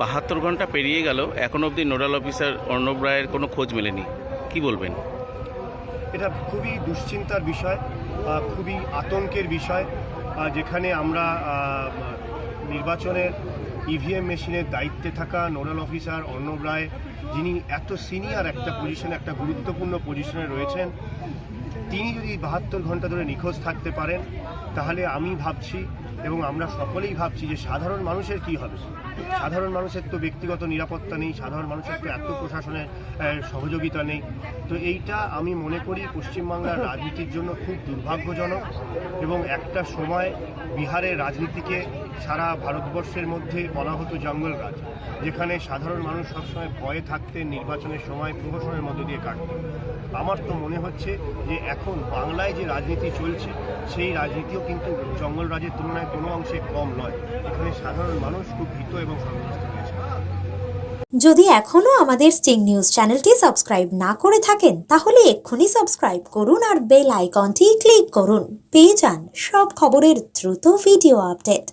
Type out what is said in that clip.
বাহাত্তর ঘণ্টা পেরিয়ে গেল, এখন অবধি নোডাল অফিসার অর্ণব রায়ের কোনো খোঁজ মেলেনি। কি বলবেন? এটা খুবই দুশ্চিন্তার বিষয় খুবই আতঙ্কের বিষয় যেখানে আমরা নির্বাচনের ইভিএম মেশিনের দায়িত্বে থাকা নোডাল অফিসার অর্ণব রায়, যিনি এত সিনিয়র একটা পজিশনে একটা গুরুত্বপূর্ণ পজিশনে রয়েছেন, তিনি যদি বাহাত্তর ঘণ্টা ধরে নিখোঁজ থাকতে পারেন, তাহলে আমি ভাবছি এবং আমরা সকলেই ভাবছি যে সাধারণ মানুষের কি হবে? সাধারণ মানুষের তো ব্যক্তিগত নিরাপত্তা নেই, সাধারণ মানুষের তো এত প্রশাসনের সহযোগিতা নেই। তো এইটা আমি মনে করি পশ্চিমবাংলার রাজনীতির জন্য খুব দুর্ভাগ্যজনক এবং একটা সময় বিহারের রাজনীতিকে সারা ভারতবর্ষের মধ্যে বলা হতো জঙ্গল রাজ, যেখানে সাধারণ মানুষ সবসময় ভয়ে থাকতে নির্বাচনের সময় প্রহসনের মধ্য দিয়ে কাটতেন। আমার তো মনে হচ্ছে যে এখন বাংলায় যে রাজনীতি চলছে, সেই রাজনীতিও কিন্তু জঙ্গল রাজের তুলনায় কোনো অংশে কম নয়। এখানে সাধারণ মানুষ খুব ভীত এবং হয়েছে। যদি এখনও আমাদের স্টিং নিউজ চ্যানেলটি সাবস্ক্রাইব না করে থাকেন, তাহলে এক্ষুনি সাবস্ক্রাইব করুন আর বেল আইকনটি ক্লিক করুন। পেয়ে যান সব খবরের দ্রুত ভিডিও আপডেট।